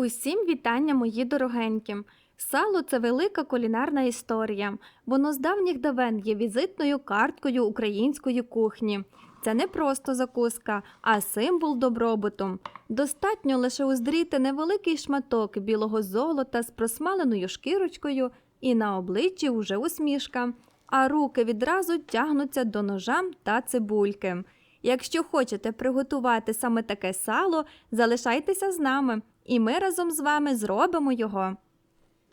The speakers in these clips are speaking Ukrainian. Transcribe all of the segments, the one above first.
Усім вітання, мої дорогенькі! Сало це велика кулінарна історія. Воно з давніх давен є візитною карткою української кухні. Це не просто закуска, а символ добробуту. Достатньо лише уздріти невеликий шматок білого золота з просмаленою шкірочкою, і на обличчі уже усмішка, а руки відразу тягнуться до ножа та цибульки. Якщо хочете приготувати саме таке сало, залишайтеся з нами, і ми разом з вами зробимо його.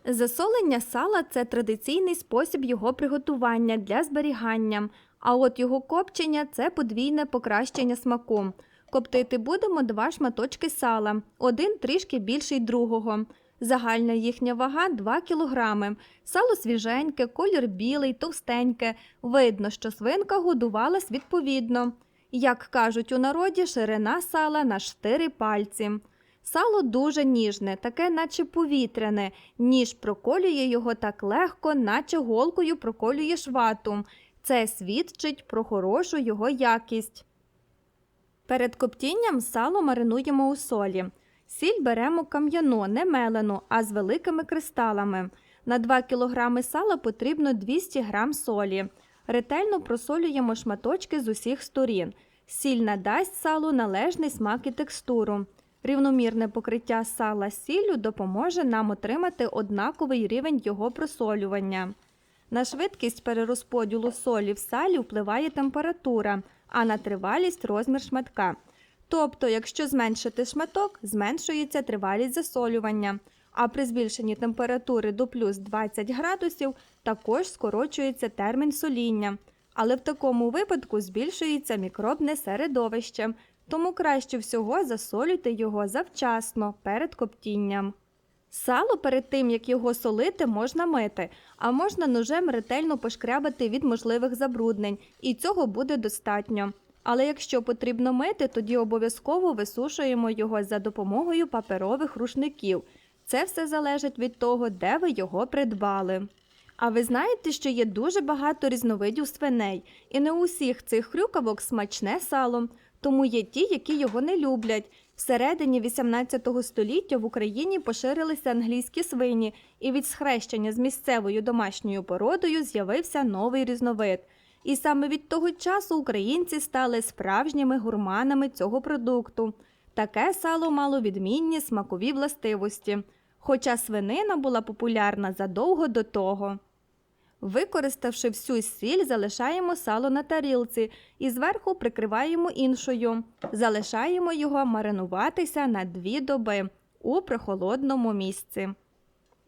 Засолення сала це традиційний спосіб його приготування для зберігання, а от його копчення це подвійне покращення смаку. Коптити будемо два шматочки сала, один трішки більший другого. Загальна їхня вага 2 кг. Сало свіженьке, колір білий, товстеньке. Видно, що свинка годувалась відповідно. Як кажуть у народі, ширина сала на 4 пальці. Сало дуже ніжне, таке, наче повітряне, ніж проколює його так легко, наче голкою проколює швату. Це свідчить про хорошу його якість. Перед коптінням сало маринуємо у солі. Сіль беремо кам'яну, не мелену, а з великими кристалами. На 2 кг сала потрібно 200 г солі. Ретельно просолюємо шматочки з усіх сторін. Сіль надасть салу належний смак і текстуру. Рівномірне покриття сала сіллю допоможе нам отримати однаковий рівень його просолювання. На швидкість перерозподілу солі в салі впливає температура, а на тривалість розмір шматка. Тобто, якщо зменшити шматок, зменшується тривалість засолювання, а при збільшенні температури до плюс 20 градусів також скорочується термін соління. Але в такому випадку збільшується мікробне середовище, тому краще всього засолюйте його завчасно перед коптінням. Сало перед тим, як його солити, можна мити, а можна ножем ретельно пошкрябати від можливих забруднень, і цього буде достатньо. Але якщо потрібно мити, тоді обов'язково висушуємо його за допомогою паперових рушників. Це все залежить від того, де ви його придбали. А ви знаєте, що є дуже багато різновидів свиней, і не у всіх цих хрюкавок смачне сало, тому є ті, які його не люблять. Всередині 18 століття в Україні поширилися англійські свині, і від схрещення з місцевою домашньою породою з'явився новий різновид. І саме від того часу українці стали справжніми гурманами цього продукту. Таке сало мало відмінні смакові властивості, хоча свинина була популярна задовго до того. Використавши всю сіль, залишаємо сало на тарілці і зверху прикриваємо іншою. Залишаємо його маринуватися на дві доби у прохолодному місці.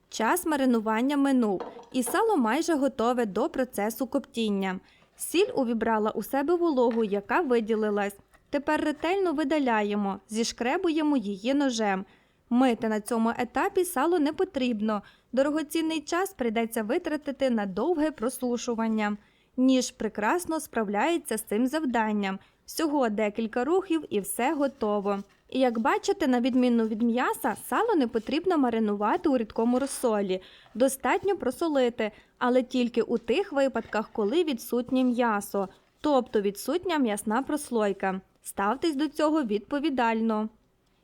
Час маринування минув, і сало майже готове до процесу коптіння. Сіль увібрала у себе вологу, яка виділилась. Тепер ретельно видаляємо, зішкребуємо її ножем. Мити на цьому етапі сало не потрібно. Дорогоцінний час прийдеться витратити на довге просушування. Ніж прекрасно справляється з цим завданням. Всього декілька рухів і все готово. І як бачите, на відміну від м'яса, сало не потрібно маринувати у рідкому розсолі. Достатньо просолити, але тільки у тих випадках, коли відсутнє м'ясо, тобто відсутня м'ясна прослойка. Ставтесь до цього відповідально.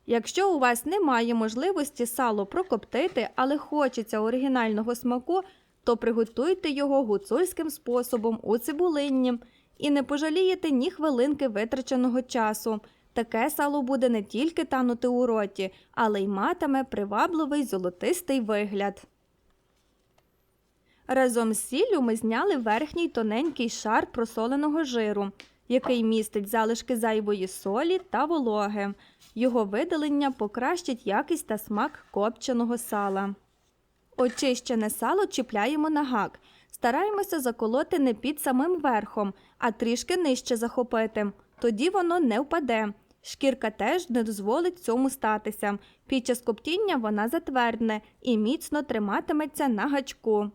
Якщо у вас немає можливості сало прокоптити, але хочеться оригінального смаку, то приготуйте його гуцульським способом у цибулинні і не пожалієте ні хвилинки витраченого часу. Таке сало буде не тільки танути у роті, але й матиме привабливий золотистий вигляд. Разом з сіллю ми зняли верхній тоненький шар просоленого жиру, який містить залишки зайвої солі та вологи. Його видалення покращить якість та смак копченого сала. Очищене сало чіпляємо на гак. Стараємося заколоти не під самим верхом, а трішки нижче захопити. Тоді воно не впаде. Шкірка теж не дозволить цьому статися. Під час коптіння вона затвердне і міцно триматиметься на гачку.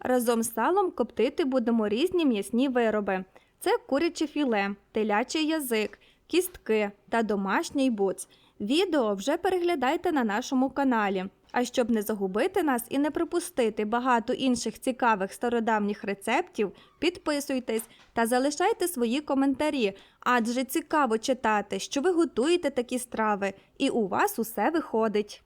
Разом з салом коптити будемо різні м'ясні вироби. Це куряче філе, телячий язик, кістки та домашній буц. Відео вже переглядайте на нашому каналі. А щоб не загубити нас і не пропустити багато інших цікавих стародавніх рецептів, підписуйтесь та залишайте свої коментарі, адже цікаво читати, що ви готуєте такі страви, і у вас усе виходить.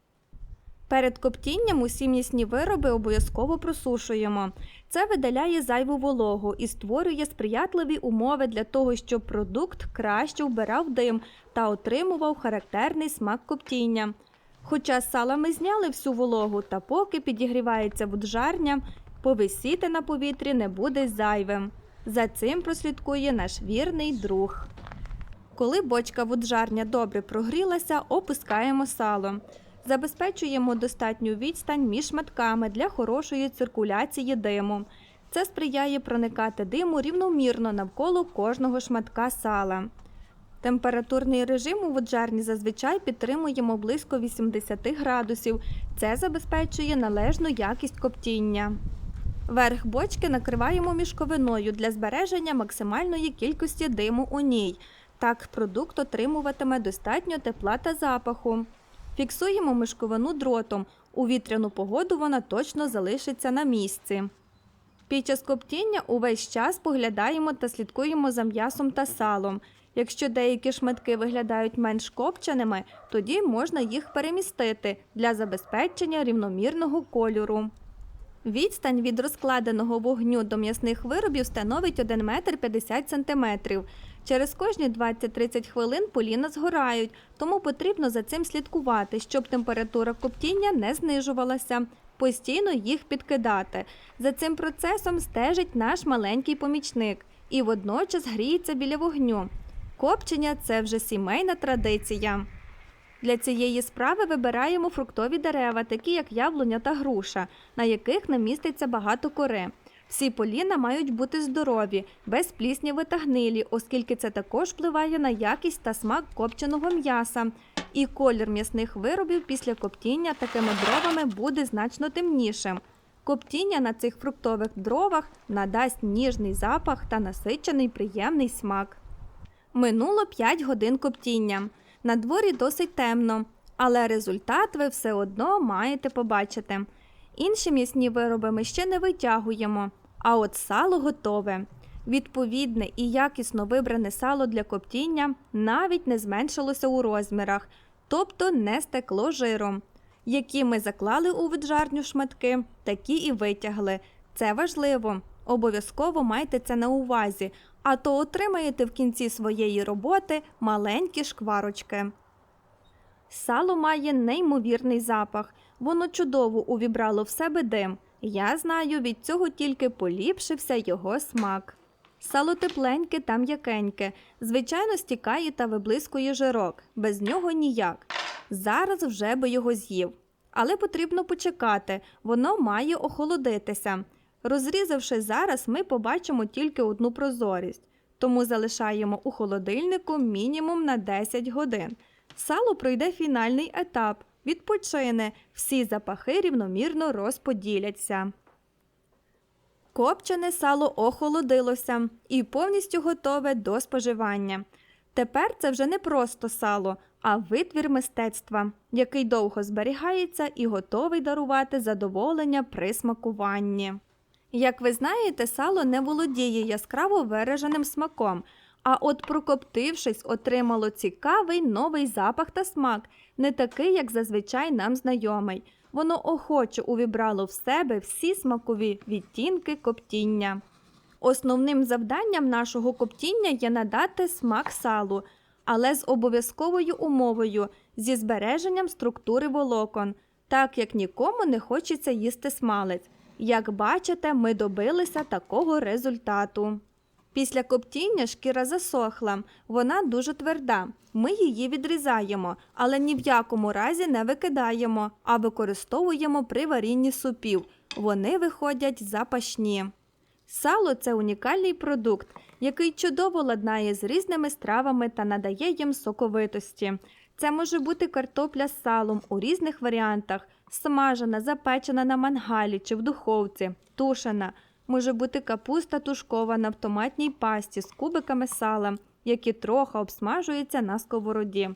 Перед коптінням усі м'ясні вироби обов'язково просушуємо. Це видаляє зайву вологу і створює сприятливі умови для того, щоб продукт краще вбирав дим та отримував характерний смак коптіння. Хоча з сала ми зняли всю вологу, та поки підігрівається буджарня, повисіти на повітрі не буде зайвим. За цим прослідкує наш вірний друг. Коли бочка вуджарня добре прогрілася, опускаємо сало. Забезпечуємо достатню відстань між шматками для хорошої циркуляції диму. Це сприяє проникати диму рівномірно навколо кожного шматка сала. Температурний режим у воджарні зазвичай підтримуємо близько 80 градусів. Це забезпечує належну якість коптіння. Верх бочки накриваємо мішковиною для збереження максимальної кількості диму у ній. Так продукт отримуватиме достатньо тепла та запаху. Фіксуємо мишковину дротом. У вітряну погоду вона точно залишиться на місці. Під час коптіння увесь час поглядаємо та слідкуємо за м'ясом та салом. Якщо деякі шматки виглядають менш копченими, тоді можна їх перемістити для забезпечення рівномірного кольору. Відстань від розкладеного вогню до м'ясних виробів становить 1 метр 50 сантиметрів. Через кожні 20-30 хвилин поліна згорають, тому потрібно за цим слідкувати, щоб температура коптіння не знижувалася. Постійно їх підкидати. За цим процесом стежить наш маленький помічник і водночас гріється біля вогню. Копчення це вже сімейна традиція. Для цієї справи вибираємо фруктові дерева, такі як яблуня та груша, на яких не міститься багато кори. Всі поліна мають бути здорові, без плісняви та гнилі, оскільки це також впливає на якість та смак копченого м'яса. І колір м'ясних виробів після коптіння такими дровами буде значно темнішим. Коптіння на цих фруктових дровах надасть ніжний запах та насичений приємний смак. Минуло 5 годин коптіння. На дворі досить темно, але результат ви все одно маєте побачити. Інші м'ясні вироби ми ще не витягуємо, а от сало готове. Відповідне і якісно вибране сало для коптіння навіть не зменшилося у розмірах, тобто не стекло жиром. Які ми заклали у віджарню шматки, такі і витягли. Це важливо. Обов'язково майте це на увазі, а то отримаєте в кінці своєї роботи маленькі шкварочки. Сало має неймовірний запах. Воно чудово увібрало в себе дим. Я знаю, від цього тільки поліпшився його смак. Сало тепленьке та м'якеньке, звичайно, стікає та виблискує жирок, без нього ніяк. Зараз вже би його з'їв. Але потрібно почекати, воно має охолодитися. Розрізавши зараз, ми побачимо тільки одну прозорість, тому залишаємо у холодильнику мінімум на 10 годин. Сало пройде фінальний етап, відпочине, всі запахи рівномірно розподіляться. Копчене сало охолодилося і повністю готове до споживання. Тепер це вже не просто сало, а витвір мистецтва, який довго зберігається і готовий дарувати задоволення при смакуванні. Як ви знаєте, сало не володіє яскраво вираженим смаком, а от прокоптившись, отримало цікавий новий запах та смак, не такий, як зазвичай нам знайомий. Воно охоче увібрало в себе всі смакові відтінки коптіння. Основним завданням нашого коптіння є надати смак салу, але з обов'язковою умовою зі збереженням структури волокон, так як нікому не хочеться їсти смалець. Як бачите, ми добилися такого результату. Після коптіння шкіра засохла, вона дуже тверда. Ми її відрізаємо, але ні в якому разі не викидаємо, а використовуємо при варінні супів. Вони виходять запашні. Сало це унікальний продукт, який чудово ладнає з різними стравами та надає їм соковитості. Це може бути картопля з салом у різних варіантах, смажена, запечена на мангалі чи в духовці, тушена. Може бути капуста тушкована в томатній пасті з кубиками сала, які трохи обсмажуються на сковороді.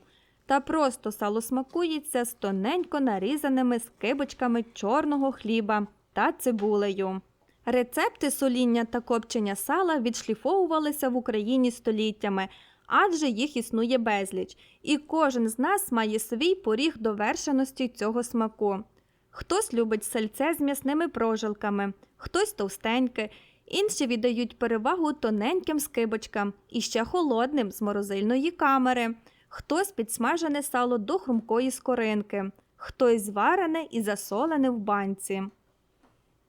Та просто сало смакується з тоненько нарізаними скибочками чорного хліба та цибулею. Рецепти соління та копчення сала відшліфовувалися в Україні століттями, адже їх існує безліч, і кожен з нас має свій поріг довершеності цього смаку. Хтось любить сальце з м'ясними прожилками, хтось товстеньке, інші віддають перевагу тоненьким скибочкам і ще холодним з морозильної камери. Хтось підсмажене сало до хрумкої скоринки, хтось зварене і засолене в банці.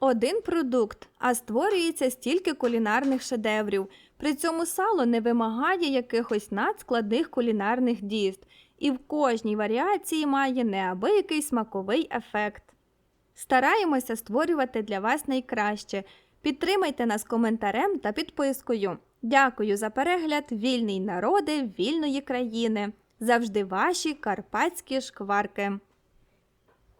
Один продукт, а створюється стільки кулінарних шедеврів. При цьому сало не вимагає якихось надскладних кулінарних дійств і в кожній варіації має неабиякий смаковий ефект. Стараємося створювати для вас найкраще. Підтримайте нас коментарем та підпискою. Дякую за перегляд, вільний народи вільної країни. Завжди ваші карпатські шкварки.